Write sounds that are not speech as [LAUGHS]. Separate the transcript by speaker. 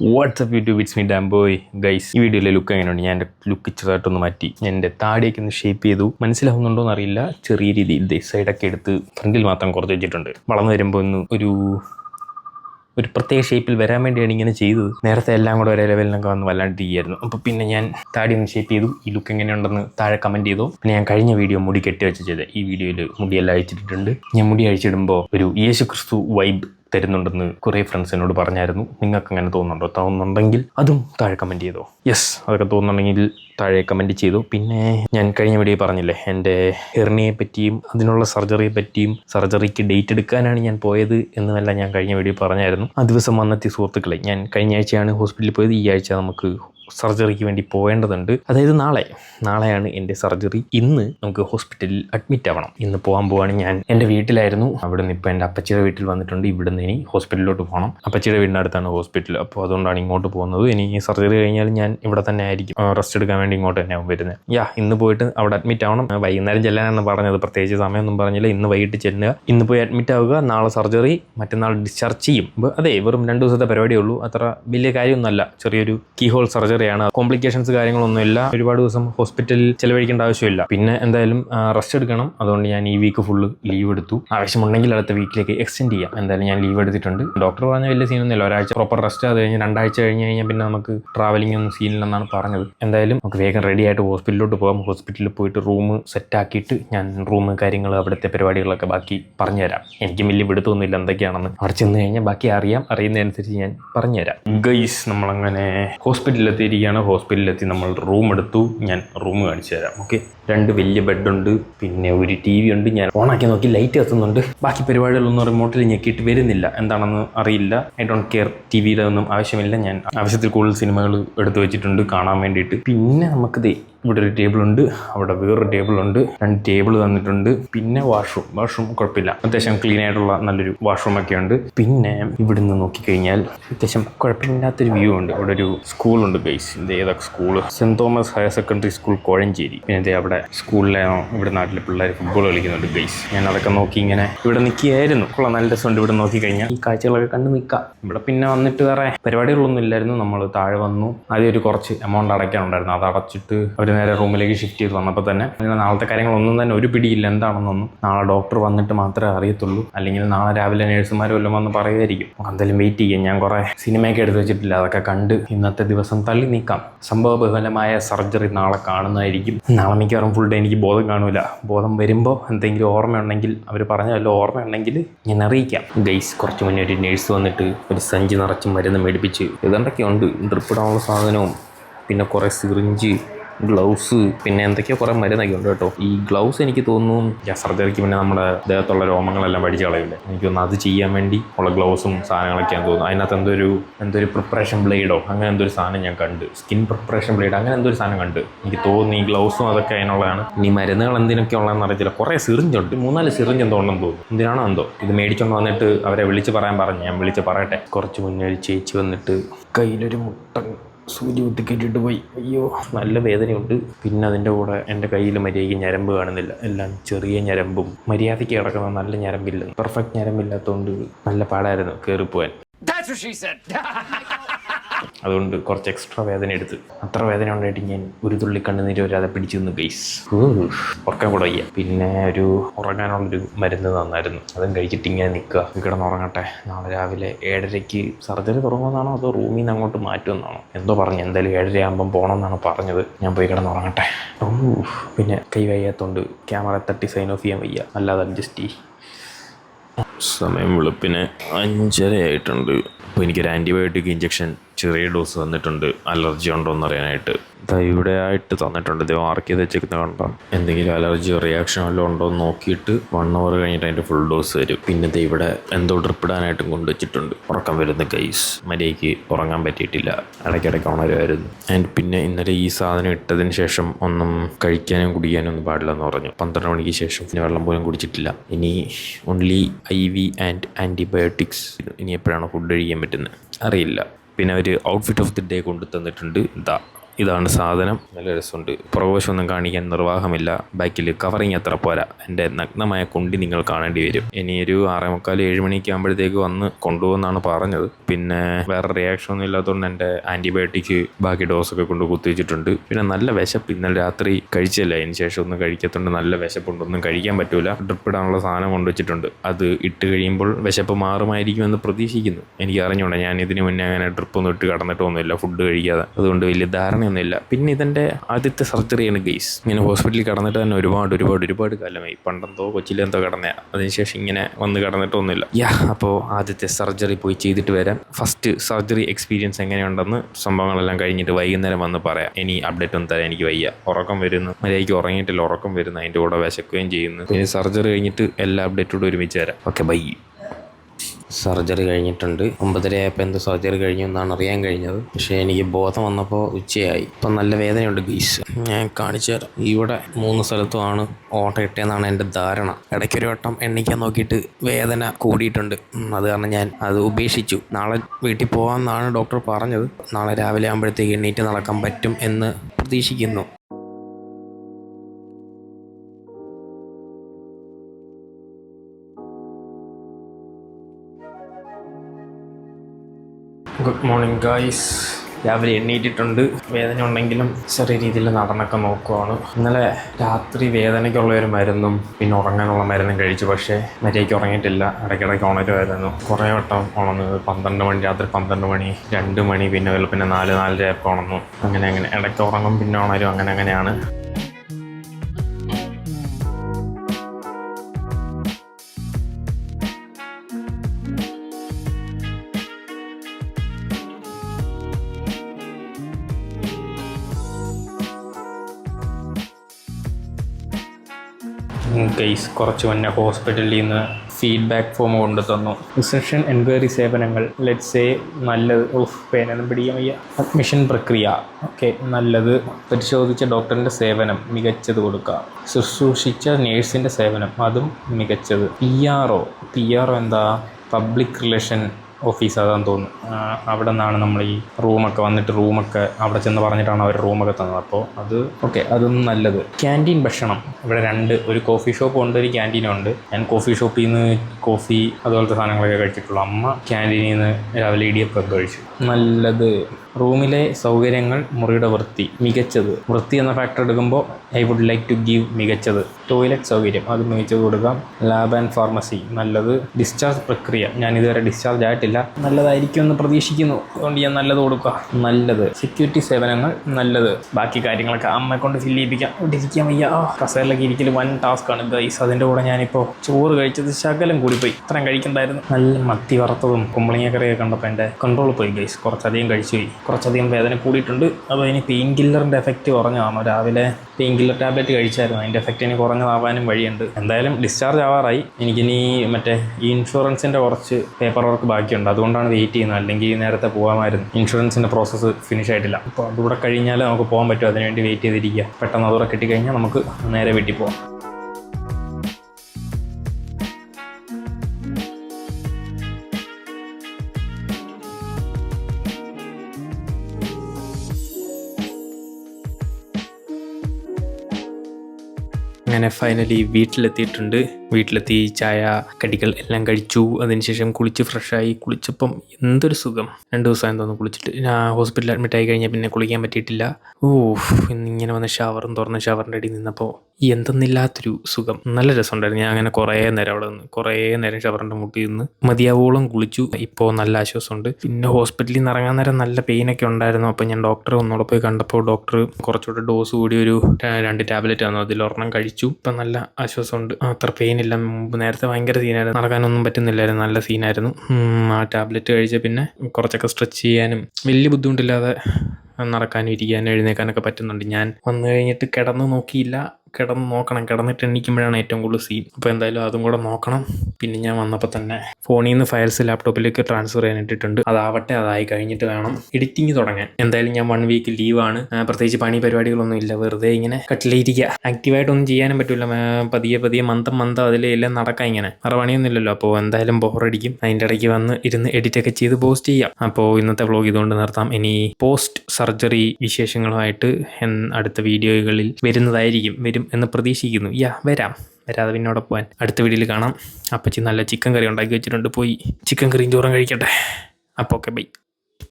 Speaker 1: WhatsApp YouTube it's me dam boy guys ഈ വീഡിയോയിലെ look എങ്ങനെയുണ്ട്? ഞാൻ എന്റെ ലുക്ക് ചെറുതായിട്ടൊന്ന് മാറ്റി. ഞാൻ എന്റെ താടിയൊക്കെ ഒന്ന് ഷേപ്പ് ചെയ്തു. മനസ്സിലാവുന്നുണ്ടോ എന്നറിയില്ല. ചെറിയ രീതിയിൽ സൈഡൊക്കെ എടുത്ത് ഫ്രണ്ടിൽ മാത്രം കുറച്ച് വെച്ചിട്ടുണ്ട്. വളർന്നു വരുമ്പോൾ ഒന്ന് ഒരു ഒരു പ്രത്യേക ഷേപ്പിൽ വരാൻ വേണ്ടിയാണ് ഇങ്ങനെ ചെയ്തത്. നേരത്തെ എല്ലാം കൂടെ ഒരേ ലെവലിനൊക്കെ വന്ന് വല്ലാണ്ടിരിക്കുകയായിരുന്നു. അപ്പോൾ പിന്നെ ഞാൻ താടി ഒന്ന് ഷേപ്പ് ചെയ്തു. ഈ ലുക്ക് എങ്ങനെയുണ്ടെന്ന് താഴെ കമന്റ് ചെയ്തു. പിന്നെ ഞാൻ കഴിഞ്ഞ വീഡിയോ മുടി കെട്ടി വെച്ച് ചെയ്തത് ഈ വീഡിയോയിൽ മുടിയെല്ലാം അഴിച്ചിട്ടിട്ടുണ്ട്. ഞാൻ മുടി അഴിച്ചിടുമ്പോൾ ഒരു യേശു ക്രിസ്തു വൈബ് തരുന്നുണ്ടെന്ന് കുറേ ഫ്രണ്ട്സ് എന്നോട് പറഞ്ഞായിരുന്നു. നിങ്ങൾക്ക് അങ്ങനെ തോന്നുന്നുണ്ടോ? തോന്നുന്നുണ്ടെങ്കിൽ അതും താഴെ കമന്റ് ചെയ്തോ. യെസ് അതൊക്കെ തോന്നുന്നുണ്ടെങ്കിൽ താഴെ കമന്റ് ചെയ്തു. പിന്നെ ഞാൻ കഴിഞ്ഞ വീഡിയോ പറഞ്ഞില്ലേ എന്റെ ഹെർണിയെ പറ്റിയും അതിനുള്ള സർജറിയെ പറ്റിയും സർജറിക്ക് ഡേറ്റ് എടുക്കാനാണ് ഞാൻ പോയത് എന്നുമെല്ലാം ഞാൻ കഴിഞ്ഞ വീഡിയോ പറഞ്ഞായിരുന്നു. ആ ദിവസം വന്നെത്തിയ സുഹൃത്തുക്കളെ ഞാൻ കഴിഞ്ഞ ആഴ്ചയാണ് ഹോസ്പിറ്റലിൽ പോയത്. ഈ ആഴ്ച നമുക്ക് സർജറിക്ക് വേണ്ടി പോകേണ്ടതുണ്ട് അതായത് നാളെ നാളെയാണ് എന്റെ സർജറി. ഇന്ന് നമുക്ക് ഹോസ്പിറ്റലിൽ അഡ്മിറ്റ് ആവണം. ഇന്ന് പോകാൻ പോവാണ് ഞാൻ. എന്റെ വീട്ടിലായിരുന്നു. അവിടെ നിന്ന് ഇപ്പോൾ എന്റെ അപ്പച്ചിയുടെ വീട്ടിൽ വന്നിട്ടുണ്ട്. ഇവിടെ നിന്ന് ഇനി ഹോസ്പിറ്റലിലോട്ട് പോകണം. അപ്പച്ചിയുടെ വീടിന്റെ അടുത്താണ് ഹോസ്പിറ്റൽ. അപ്പോൾ അതുകൊണ്ടാണ് ഇങ്ങോട്ട് പോകുന്നത്. ഇനി സർജറി കഴിഞ്ഞാൽ ഞാൻ ഇവിടെ തന്നെ ആയിരിക്കും. റെസ്റ്റ് എടുക്കാൻ വേണ്ടി ഇങ്ങോട്ട് തന്നെ ആവും വരുന്നത്. യാ ഇന്ന് പോയിട്ട് അവിടെ അഡ്മിറ്റ് ആവണം. വൈകുന്നേരം ചെല്ലാനാണ് പറഞ്ഞത്. പ്രത്യേകിച്ച് സമയമൊന്നും പറഞ്ഞില്ല. ഇന്ന് വൈകിട്ട് ചെല്ലുക. ഇന്ന് പോയി അഡ്മിറ്റ് ആവുക. നാളെ സർജറി മറ്റന്നാൾ ഡിസ്ചാർജ് ചെയ്യും. അതെ വെറും രണ്ട് ദിവസത്തെ പരിപാടിയുള്ളൂ അത്ര വലിയ കാര്യമൊന്നുമല്ല. ചെറിയൊരു കീ ഹോൾ സർജറിയാണ് കോംപ്ലിക്കേഷൻസ് കാര്യങ്ങളൊന്നുമില്ല. ഒരുപാട് ദിവസം ഹോസ്പിറ്റലിൽ ചെലവഴിക്കേണ്ട ആവശ്യമില്ല. പിന്നെ എന്തായാലും റെസ്റ്റ് എടുക്കണം. അതുകൊണ്ട് ഞാൻ ഈ വീക്ക് ഫുള്ള് ലീവ് എടുത്തു. ആവശ്യമുണ്ടെങ്കിൽ അടുത്ത വീക്കിലേക്ക് എക്സ്റ്റെൻഡ് ചെയ്യാം. എന്തായാലും ഞാൻ ലീവ് എടുത്തിട്ടുണ്ട്. ഡോക്ടർ പറഞ്ഞ വലിയ സീനൊന്നുമില്ല ഒരാഴ്ച പ്രോപ്പർ റെസ്റ്റ് അത് കഴിഞ്ഞ് രണ്ടാഴ്ച കഴിഞ്ഞ് കഴിഞ്ഞാൽ പിന്നെ നമുക്ക് ട്രാവലിംഗ് ഒന്നും സീനില്ലെന്നാണ് പറഞ്ഞത്. എന്തായാലും നമുക്ക് വേഗം റെഡി ആയിട്ട് ഹോസ്പിറ്റലിലോട്ട് പോകാം. ഹോസ്പിറ്റലിൽ പോയിട്ട് റൂം സെറ്റ് ആക്കിയിട്ട് ഞാൻ റൂം കാര്യങ്ങൾ അവിടുത്തെ പരിപാടികളൊക്കെ ബാക്കി പറഞ്ഞുതരാം. എനിക്ക് വലിയ വിടുത്തൊന്നുമില്ല എന്തൊക്കെയാണെന്ന്. അവിടെ ചെന്ന് കഴിഞ്ഞാൽ ബാക്കി അറിയാം. അറിയുന്നതനുസരിച്ച് ഞാൻ പറഞ്ഞുതരാം. ഗൈസ് നമ്മളങ്ങനെ ഹോസ്പിറ്റലിൽ എത്തിയിരിക്കുകയാണ് ഹോസ്പിറ്റലിലെത്തി നമ്മൾ റൂം എടുത്തു ഞാൻ റൂം കാണിച്ചു തരാം ഓക്കെ? രണ്ട് വലിയ ബെഡുണ്ട് പിന്നെ ഒരു ടി വി ഉണ്ട്. ഞാൻ ഓണാക്കി നോക്കി ലൈറ്റ് കത്തുന്നുണ്ട്. ബാക്കി പരിപാടികളൊന്നും റിമോട്ടിൽ ഞെക്കിയിട്ട് വരുന്നില്ല. എന്താണെന്ന് അറിയില്ല. ഐ ഡോണ്ട് കെയർ ടി വിയുടെ ഒന്നും ആവശ്യമില്ല. ഞാൻ ആവശ്യത്തിൽ കൂടുതൽ സിനിമകൾ എടുത്തു വെച്ചിട്ടുണ്ട് കാണാൻ വേണ്ടിയിട്ട്. പിന്നെ നമുക്ക് ദേ ഇവിടെ ഒരു ടേബിൾ ഉണ്ട്. അവിടെ വേറൊരു ടേബിൾ ഉണ്ട്. രണ്ട് ടേബിൾ തന്നിട്ടുണ്ട്. പിന്നെ വാഷ്റൂം വാഷ്റൂം കുഴപ്പമില്ല. അത്യാവശ്യം ക്ലീൻ ആയിട്ടുള്ള നല്ലൊരു വാഷ്റൂം ഒക്കെ ഉണ്ട്. പിന്നെ ഇവിടുന്ന് നോക്കിക്കഴിഞ്ഞാൽ അത്യാവശ്യം കുഴപ്പമില്ലാത്തൊരു വ്യൂ ഉണ്ട്. അവിടെ ഒരു സ്കൂളുണ്ട് ബേസ് ഇത് ഏതൊക്കെ school saint Thomas higher secondary school Kozhencherry. പിന്നെ ദേ അവിടെ സ്കൂളിലെ ഇവിടെ നാട്ടിലെ പിള്ളേർ ഫുട്ബോൾ കളിക്കുന്നുണ്ട് ബേസ് ഞാൻ അതൊക്കെ നോക്കി ഇങ്ങനെ ഇവിടെ നിൽക്കുകയായിരുന്നു. ഉള്ള നല്ല രസമുണ്ട് ഇവിടെ നോക്കി കഴിഞ്ഞാൽ. ഈ കാഴ്ചകളൊക്കെ കണ്ട് നിൽക്കാം. ഇവിടെ പിന്നെ വന്നിട്ട് വേറെ പരിപാടികളൊന്നും ഇല്ലായിരുന്നു. നമ്മൾ താഴെ വന്നു. ആദ്യം ഒരു കുറച്ച് എമൗണ്ട് അടയ്ക്കാനുണ്ടായിരുന്നു. അത് അടച്ചിട്ട് അവർ നേരെ റൂമിലേക്ക് ഷിഫ്റ്റ് ചെയ്ത് വന്നപ്പോൾ തന്നെ അങ്ങനെ നാളത്തെ കാര്യങ്ങളൊന്നും തന്നെ ഒരു പിടിയില്ല. എന്താണെന്നൊന്നും നാളെ ഡോക്ടർ വന്നിട്ട് മാത്രമേ അറിയത്തുള്ളൂ. അല്ലെങ്കിൽ നാളെ രാവിലെ നേഴ്സുമാർ വല്ലതും വന്ന് പറയുമായിരിക്കും. എന്തായാലും വെയിറ്റ് ചെയ്യാം. ഞാൻ കുറേ സിനിമയൊക്കെ എടുത്ത് വെച്ചിട്ടില്ല. അതൊക്കെ കണ്ട് ഇന്നത്തെ ദിവസം തള്ളി നീക്കാം. സംഭവ ബഹുലമായ സർജറി നാളെ കാണുന്നതായിരിക്കും. നാളെ മിക്കവാറും ഫുൾ ഡേ എനിക്ക് ബോധം കാണൂല. ബോധം വരുമ്പോൾ എന്തെങ്കിലും ഓർമ്മയുണ്ടെങ്കിൽ അവർ പറഞ്ഞ വല്ല ഓർമ്മയുണ്ടെങ്കിൽ ഞാൻ അറിയിക്കാം. ഗൈസ് കുറച്ച് മുന്നേ ഒരു നേഴ്സ് വന്നിട്ട് ഒരു സഞ്ചി നിറച്ച് മരുന്ന് മേടിപ്പിച്ച് ഇതെന്തൊക്കെയുണ്ട്? ഉണ്ട് ഡ്രിപ്പ് ഇടാനുള്ള സാധനവും പിന്നെ കുറേ സിറിഞ്ച് ഗ്ലൗസ് പിന്നെ എന്തൊക്കെയോ കുറേ മരുന്നൊക്കെ ഉണ്ട് കേട്ടോ. ഈ ഗ്ലൗസ് എനിക്ക് തോന്നുന്നു സർജറിക്ക് പിന്നെ നമ്മുടെ ദേഹത്തുള്ള രോമങ്ങളെല്ലാം പഠിച്ചു കളയില്ലേ എനിക്ക് തോന്നുന്നു അത് ചെയ്യാൻ വേണ്ടി ഉള്ള ഗ്ലൗസും സാധനങ്ങളൊക്കെയാണ് തോന്നുന്നു. അതിനകത്ത് എന്തൊരു എന്തൊരു പ്രിപ്പറേഷൻ ബ്ലേഡോ അങ്ങനെ എന്തൊരു സാധനം ഞാൻ കണ്ട്. സ്കിൻ പ്രിപ്പറേഷൻ ബ്ലേഡ് അങ്ങനെ എന്തൊരു സാധനം കണ്ട്. എനിക്ക് തോന്നുന്നു ഈ ഗ്ലൗസും അതൊക്കെ അതിനുള്ളതാണ്. ഇനി മരുന്നുകൾ എന്തിനൊക്കെ ഉള്ളതെന്ന് അറിയത്തില്ല. കുറേ സിറിഞ്ചുണ്ട്. മൂന്നാൽ സിറിഞ്ച് എന്തോ ഉണ്ടെന്ന് തോന്നുന്നു. എന്തിനാണോ എന്തോ. ഇത് മേടിച്ചുകൊണ്ട് വന്നിട്ട് അവരെ വിളിച്ച് പറയാൻ പറഞ്ഞു. ഞാൻ വിളിച്ച് പറയട്ടെ. കുറച്ച് മുന്നേ ഒരു ചേച്ചി വന്നിട്ട് കയ്യിലൊരു മുട്ട സൂചി കുത്തിക്കെട്ടിട്ട് പോയി. അയ്യോ. നല്ല വേദനയുണ്ട്. പിന്നെ അതിന്റെ കൂടെ എന്റെ കയ്യിൽ മര്യാദയ്ക്ക് ഞരമ്പ് കാണുന്നില്ല. എല്ലാം ചെറിയ ഞരമ്പും മര്യാദയ്ക്ക് കിടക്കുന്ന നല്ല ഞരമ്പില്ല. പെർഫെക്റ്റ് ഞരമ്പില്ലാത്തതുകൊണ്ട് നല്ല പാടായിരുന്നു കയറിപ്പോവാൻ [LAUGHS] അതുകൊണ്ട് കുറച്ച് എക്സ്ട്രാ വേദന എടുത്ത്. അത്ര വേദന ഉണ്ടായിട്ട് ഞാൻ ഒരു തുള്ളി കണ്ണുനീര് വരാതെ പിടിച്ചു നിന്ന് ഗൈസ് ഉറക്കം കൂടെ വയ്യ. പിന്നെ ഒരു ഉറങ്ങാനുള്ളൊരു മരുന്ന് തന്നായിരുന്നു. അതും കഴിച്ചിട്ട് ഇങ്ങനെ നിൽക്കുക കിടന്ന് ഉറങ്ങട്ടെ. നാളെ രാവിലെ ഏഴരയ്ക്ക് സർജറി തുടങ്ങുമെന്നാണോ അതോ റൂമിൽ നിന്ന് അങ്ങോട്ട് മാറ്റുമെന്നാണോ? എന്തോ പറഞ്ഞു. എന്തായാലും ഏഴര ആകുമ്പം പോകണമെന്നാണ് പറഞ്ഞത്. ഞാൻ പോയി കിടന്ന് ഉറങ്ങട്ടെ. ഓ പിന്നെ കൈ വയ്യാത്തതുകൊണ്ട് ക്യാമറ തട്ടി സൈൻ ഓഫ് ചെയ്യാൻ വയ്യ. അല്ലാതെ അഡ്ജസ്റ്റ് ചെയ്യും. സമയം വെളുപ്പിന് അഞ്ചര ആയിട്ടുണ്ട് അപ്പോൾ എനിക്കൊരു ആന്റിബയോട്ടിക് ഇഞ്ചക്ഷൻ ചെറിയ ഡോസ് തന്നിട്ടുണ്ട്. അലർജി ഉണ്ടോ എന്ന് അറിയാനായിട്ട്. ദാ ഇവിടെ ആയിട്ട് തന്നിട്ടുണ്ട്. ഇത് മാർക്ക് ചെയ്ത് വെച്ചേക്കുന്ന കണ്ടോ? എന്തെങ്കിലും അലർജി റിയാക്ഷൻ വല്ലതും ഉണ്ടോ എന്ന് നോക്കിയിട്ട് വൺ അവർ കഴിഞ്ഞിട്ട് അതിന്റെ ഫുൾ ഡോസ് വരും. പിന്നെ ഇവിടെ എന്തോ ഡ്രിപ്പിടാനായിട്ടും കൊണ്ടുവച്ചിട്ടുണ്ട്. ഉറക്കം വരുന്ന ഗൈസ് മര്യാദയ്ക്ക് ഉറങ്ങാൻ പറ്റിയിട്ടില്ല. ഇടയ്ക്കിടയ്ക്ക് ഉണരുമായിരുന്നു ആൻഡ് പിന്നെ ഇന്നലെ ഈ സാധനം ഇട്ടതിന് ശേഷം ഒന്നും കഴിക്കാനും കുടിക്കാനും ഒന്നും പാടില്ലെന്ന് പറഞ്ഞു. പന്ത്രണ്ട് മണിക്ക് ശേഷം പിന്നെ വെള്ളം പോലും കുടിച്ചിട്ടില്ല. ഇനി only I V and antibiotics ഇനി എപ്പോഴാണ് ഫുഡ് കഴിക്കാൻ പറ്റുന്നത്? അറിയില്ല. പിന്നെ അവർ ഔട്ട്ഫിറ്റ് ഓഫ് ദി ഡേ കൊണ്ട് തന്നിട്ടുണ്ട് ഇതാ ഇതാണ് സാധനം. നല്ല രസമുണ്ട്. പുറകുവശമൊന്നും കാണിക്കാൻ നിർവാഹമില്ല. ബാക്കിൽ കവറിങ് അത്ര പോരാ. എന്റെ നഗ്നമായ കുണ്ടി നിങ്ങൾ കാണേണ്ടി വരും. ഇനി ഒരു ആറേ മുക്കാൽ ഏഴ് മണിക്ക് ആകുമ്പോഴത്തേക്ക് വന്ന് കൊണ്ടുപോകുമെന്നാണ് പറഞ്ഞത്. പിന്നെ വേറെ റിയാക്ഷൻ ഒന്നും ഇല്ലാത്തതുകൊണ്ട് എന്റെ ആന്റിബയോട്ടിക് ബാക്കി ഡോസൊക്കെ കൊണ്ട് കുത്തിവെച്ചിട്ടുണ്ട് പിന്നെ നല്ല വിശപ്പ്. ഇന്നലെ രാത്രി കഴിച്ചല്ല? അതിന് ശേഷം ഒന്നും കഴിക്കത്തുണ്ട് നല്ല വിശപ്പുണ്ട് ഒന്നും കഴിക്കാൻ പറ്റൂല. ഡ്രിപ്പ് ഇടാനുള്ള സാധനം കൊണ്ടുവച്ചിട്ടുണ്ട് അത് ഇട്ട് കഴിയുമ്പോൾ വിശപ്പ് മാറുമായിരിക്കുമെന്ന് പ്രതീക്ഷിക്കുന്നു. എനിക്ക് അറിഞ്ഞൂടാ ഞാൻ ഇതിന് മുന്നേ അങ്ങനെ ഡ്രിപ്പ് ഒന്നും ഇട്ട് കടന്നിട്ടൊന്നുമില്ല. ഫുഡ് കഴിക്കാതെ. അതുകൊണ്ട് വലിയ ധാരണയൊന്നുമില്ല പിന്നെ ഇതിന്റെ ആദ്യത്തെ സർജറിയാണ് ഗെയ്സ്. ഇങ്ങനെ ഹോസ്പിറ്റലിൽ കടന്നിട്ട് തന്നെ ഒരുപാട് ഒരുപാട് ഒരുപാട് കാലമായി. പണ്ടെന്തോ കൊച്ചിലെന്തോ കടന്നയാ. അതിനുശേഷം ഇങ്ങനെ വന്ന് കടന്നിട്ടൊന്നുമില്ല. യാ അപ്പോൾ ആദ്യത്തെ സർജറി പോയി ചെയ്തിട്ട് വരാം. ഫസ്റ്റ് സർജറി എക്സ്പീരിയൻസ് എങ്ങനെയുണ്ടെന്ന് സംഭവങ്ങളെല്ലാം കഴിഞ്ഞിട്ട് വൈകുന്നേരം വന്ന് പറയാം. ഇനി അപ്ഡേറ്റ് ഒന്നും തരാൻ എനിക്ക് വയ്യ. ഉറക്കം വരുന്നു. മര്യാദയ്ക്ക് ഉറങ്ങിയിട്ടില്ല. ഉറക്കം വരുന്നു. അതിന്റെ കൂടെ വിശക്കുകയും ചെയ്യുന്നു. പിന്നെ സർജറി കഴിഞ്ഞിട്ട് എല്ലാ അപ്ഡേറ്റോടും ഒരുമിച്ച് തരാം ഓക്കെ ബൈ. സർജറി കഴിഞ്ഞിട്ടുണ്ട്. ഒമ്പതരയായപ്പോൾ എന്തോ സർജറി കഴിഞ്ഞു എന്നാണ് അറിയാൻ കഴിഞ്ഞത്. പക്ഷേ എനിക്ക് ബോധം വന്നപ്പോൾ ഉച്ചയായി. ഇപ്പം നല്ല വേദനയുണ്ട് ഗീസ്. ഞാൻ കാണിച്ചു തരാം. ഇവിടെ മൂന്ന് സ്ഥലത്തുമാണ് ഓട്ട ഇട്ടതെന്നാണ് എന്റെ ധാരണ. ഇടയ്ക്കൊരു വട്ടം എണ്ണിക്കാൻ നോക്കിയിട്ട് വേദന കൂടിയിട്ടുണ്ട്. അത് കാരണം ഞാൻ അത് ഉപേക്ഷിച്ചു. നാളെ വീട്ടിൽ പോകാമെന്നാണ് ഡോക്ടർ പറഞ്ഞത്. നാളെ രാവിലെ ആകുമ്പോഴത്തേക്ക് എണ്ണീറ്റ് നടക്കാൻ പറ്റും എന്ന് പ്രതീക്ഷിക്കുന്നു. ഗുഡ് മോർണിംഗ് ഗായ്സ് രാവിലെ എണ്ണീറ്റിട്ടുണ്ട് വേദന ഉണ്ടെങ്കിലും ചെറിയ രീതിയിൽ നടന്നൊക്കെ നോക്കുവാണ്. ഇന്നലെ രാത്രി വേദനയ്ക്കുള്ള ഒരു മരുന്നും പിന്നെ ഉറങ്ങാനുള്ള മരുന്നും കഴിച്ചു. പക്ഷേ മര്യാദയ്ക്ക് ഉറങ്ങിയിട്ടില്ല. ഇടയ്ക്കിടയ്ക്ക് ഉണരുമായിരുന്നു. കുറേ വട്ടം ഉണന്നു പന്ത്രണ്ട് മണി രാത്രി പന്ത്രണ്ട് മണി രണ്ട് മണി പിന്നെ പിന്നെ നാല് നാലര ആയപ്പോൾ ഉണർന്നു. അങ്ങനെ അങ്ങനെ. ഇടയ്ക്ക് ഉറങ്ങും പിന്നെ ഉണരും. അങ്ങനെ അങ്ങനെയാണ്. കേസ് കുറച്ച് മുന്നേ ഹോസ്പിറ്റലിൽ നിന്ന് ഫീഡ്ബാക്ക് ഫോം കൊണ്ടു തന്നു. റിസപ്ഷൻ എൻക്വയറി സേവനങ്ങൾ ലെറ്റ് സേ നല്ലത് ഓഫ് പേനൊന്നും പിടിക്കാൻ വയ്യ. അഡ്മിഷൻ പ്രക്രിയ ഓക്കെ നല്ലത്. പരിശോധിച്ച ഡോക്ടറിന്റെ സേവനം മികച്ചത് കൊടുക്കുക. ശുശ്രൂഷിച്ച നേഴ്സിന്റെ സേവനം അതും മികച്ചത്. P R O P R O എന്താ? പബ്ലിക് റിലേഷൻ ഓഫീസ് അതാന്ന് തോന്നുന്നു അവിടെ നിന്നാണ് നമ്മൾ ഈ റൂമൊക്കെ വന്നിട്ട് റൂമൊക്കെ അവിടെ ചെന്ന് പറഞ്ഞിട്ടാണ് അവർ റൂമൊക്കെ തന്നത്. അപ്പോൾ അത് ഓക്കെ അതൊന്നും നല്ലത്. ക്യാന്റീൻ ഭക്ഷണം. ഇവിടെ രണ്ട് ഒരു കോഫി ഷോപ്പ് ഉണ്ട് ഒരു ക്യാന്റീനും ഉണ്ട്. ഞാൻ കോഫി ഷോപ്പിൽ നിന്ന് കോഫി അതുപോലത്തെ സാധനങ്ങളൊക്കെ കഴിച്ചിട്ടുള്ളൂ. അമ്മ ക്യാന്റീനിൽ നിന്ന് രാവിലെ ഇടിയപ്പൊക്കെ കഴിച്ചു. നല്ലത്. റൂമിലെ സൗകര്യങ്ങൾ മുറിയുടെ വൃത്തി മികച്ചത്. വൃത്തി എന്ന ഫാക്ടർ എടുക്കുമ്പോൾ I would like to give മികച്ചത്. ടോയ്ലറ്റ് സൗകര്യം അത് മികച്ചത് കൊടുക്കാം. ലാബ് ആൻഡ് ഫാർമസി നല്ലത്. ഡിസ്ചാർജ് പ്രക്രിയ ഞാൻ ഇതുവരെ ഡിസ്ചാർജ് ആയിട്ടില്ല. നല്ലതായിരിക്കുമെന്ന് പ്രതീക്ഷിക്കുന്നു. അതുകൊണ്ട് ഞാൻ നല്ലത് കൊടുക്കുക. നല്ലത്. സെക്യൂരിറ്റി സേവനങ്ങൾ നല്ലത്. ബാക്കി കാര്യങ്ങളൊക്കെ അമ്മയെ കൊണ്ട് ഫില്ല് ചെയ്യിപ്പിക്കാം. ഇവിടെ ഇരിക്കാൻ വയ്യ. ആ, കസേരയിലൊക്കെ ഇരിക്കൽ വൻ ടാസ്ക്കാണ് ഗൈസ് അതിന്റെ കൂടെ ഞാനിപ്പോൾ ചോറ് കഴിച്ചത് ശകലം കൂടിപ്പോയി. ഇത്രയും കഴിക്കണ്ടായിരുന്നു. നല്ല മത്തി വറുത്തതും കുമ്പളങ്ങ കറിയൊക്കെ കണ്ടപ്പോൾ എന്റെ കൺട്രോൾ പോയി ഗൈസ് കുറച്ചധികം കഴിച്ചു പോയി. കുറച്ചധികം വേദന കൂടിയിട്ടുണ്ട്. അപ്പോൾ ഇനി പെയിൻ കില്ലറിന്റെ എഫക്റ്റ് കുറഞ്ഞതാണോ. രാവിലെ പെയിൻ കില്ലർ ടാബ്ലറ്റ് കഴിച്ചായിരുന്നു. അതിന്റെ എഫക്റ്റ് ഇനി കുറഞ്ഞതാവാനും വഴിയുണ്ട്. എന്തായാലും ഡിസ്ചാർജ് ആവാറായി. എനിക്കിനി മറ്റേ ഈ ഇൻഷുറൻസിന്റെ കുറച്ച് പേപ്പർ വർക്ക് ബാക്കിയുണ്ട്. അതുകൊണ്ടാണ് വെയിറ്റ് ചെയ്യുന്നത്. അല്ലെങ്കിൽ നേരത്തെ പോകാമായിരുന്നു. ഇൻഷുറൻസിന്റെ പ്രോസസ്സ് ഫിനിഷ് ആയിട്ടില്ല. അപ്പോൾ അതുകൂടെ കഴിഞ്ഞാൽ നമുക്ക് പോകാൻ പറ്റും. അതിനുവേണ്ടി വെയിറ്റ് ചെയ്തിരിക്കുക. പെട്ടെന്ന് അതുകൂടെ കിട്ടിക്കഴിഞ്ഞാൽ നമുക്ക് നേരെ വീട്ടിൽ പോകാം. അങ്ങനെ ഫൈനലി വീട്ടിലെത്തിയിട്ടുണ്ട്. വീട്ടിലെത്തി ചായ കടികൾ എല്ലാം കഴിച്ചു. അതിനുശേഷം കുളിച്ച് ഫ്രഷായി കുളിച്ചപ്പം എന്തൊരു സുഖം. രണ്ട് ദിവസമായി തോന്നുന്നു കുളിച്ചിട്ട്. ഞാൻ ഹോസ്പിറ്റലിൽ അഡ്മിറ്റ് ആയി കഴിഞ്ഞാൽ പിന്നെ കുളിക്കാൻ പറ്റിയിട്ടില്ല. ഓ ഇന്നിങ്ങനെ വന്ന ഷവറും തുറന്ന ഷവറിന്റെ അടിയിൽ നിന്നപ്പോൾ എന്തെന്നില്ലാത്തൊരു സുഖം. നല്ല രസമുണ്ടായിരുന്നു. ഞാൻ അങ്ങനെ കുറേ നേരം അവിടെ നിന്ന് കുറേ നേരം ഷവറിന്റെ മുട്ടിൽ നിന്ന് മതിയാവോളം കുളിച്ചു. ഇപ്പോൾ നല്ല ആശ്വാസമുണ്ട്. പിന്നെ ഹോസ്പിറ്റലിൽ നിന്ന് ഇറങ്ങാൻ നേരം നല്ല പെയിനൊക്കെ ഉണ്ടായിരുന്നു. അപ്പോൾ ഞാൻ ഡോക്ടറെ ഒന്നുകൂടെ പോയി കണ്ടപ്പോൾ ഡോക്ടർ കുറച്ചുകൂടെ ഡോസ് കൂടി ഒരു രണ്ട് ടാബ്ലറ്റ് തന്നു. അതിൽ ഒരെണ്ണം കഴിച്ചു ഇപ്പം നല്ല ആശ്വാസമുണ്ട്. അത്ര പെയിൻ ഇല്ല. മുമ്പ് നേരത്തെ ഭയങ്കര സീനായിരുന്നു നടക്കാനൊന്നും പറ്റുന്നില്ലായിരുന്നു. നല്ല സീനായിരുന്നു ആ ടാബ്ലറ്റ് കഴിച്ച പിന്നെ കുറച്ചൊക്കെ സ്ട്രെച്ച് ചെയ്യാനും വലിയ ബുദ്ധിമുട്ടില്ലാതെ നടക്കാനും ഇരിക്കാനും എഴുന്നേക്കാനൊക്കെ പറ്റുന്നുണ്ട്. ഞാൻ വന്നു കഴിഞ്ഞിട്ട് കിടന്നു നോക്കിയില്ല. കിടന്ന് നോക്കണം. കിടന്നിട്ട് എണീക്കുമ്പോഴാണ് ഏറ്റവും കൂടുതൽ സീൻ അപ്പോൾ എന്തായാലും അതും കൂടെ നോക്കണം. പിന്നെ ഞാൻ വന്നപ്പോൾ തന്നെ ഫോണിൽ നിന്ന് ഫയൽസ് ലാപ്ടോപ്പിലേക്ക് ട്രാൻസ്ഫർ ചെയ്യാൻ ഇട്ടിട്ടുണ്ട്. അതാവട്ടെ അതായി കഴിഞ്ഞിട്ട് വേണം എഡിറ്റിംഗ് തുടങ്ങാൻ. എന്തായാലും ഞാൻ വൺ വീക്ക് ലീവാണ് പ്രത്യേകിച്ച് പണി പരിപാടികളൊന്നും ഇല്ല. വെറുതെ ഇങ്ങനെ കട്ടിലിരിക്കുക ആക്റ്റീവായിട്ടൊന്നും ചെയ്യാനും പറ്റില്ല പതിയെ പതിയെ മന്തം മന്തം അതിലെല്ലാം നടക്കാം ഇങ്ങനെ. വേറെ പണിയൊന്നും ഇല്ലല്ലോ അപ്പോൾ എന്തായാലും ബോറടിക്കും അതിന്റെ ഇടയ്ക്ക് വന്ന് ഇരുന്ന് എഡിറ്റൊക്കെ ചെയ്ത് പോസ്റ്റ് ചെയ്യാം. അപ്പോൾ ഇന്നത്തെ വ്ളോഗ് ഇതുകൊണ്ട് നിർത്താം. ഇനി പോസ്റ്റ് സർജറി വിശേഷങ്ങളുമായിട്ട് അടുത്ത വീഡിയോകളിൽ വരുന്നതായിരിക്കും. വരും എന്ന് പ്രതീക്ഷിക്കുന്നു. യാ വരാം. വരാതെ പിന്നോടെ പോകാൻ അടുത്ത വീഡിയോയിൽ കാണാം. അപ്പച്ചി നല്ല ചിക്കൻ കറി ഉണ്ടാക്കി വെച്ചിട്ടുണ്ട്. പോയി. ചിക്കൻ കറിയും ചോറും കഴിക്കട്ടെ. അപ്പോൾ ഓക്കെ ബൈ.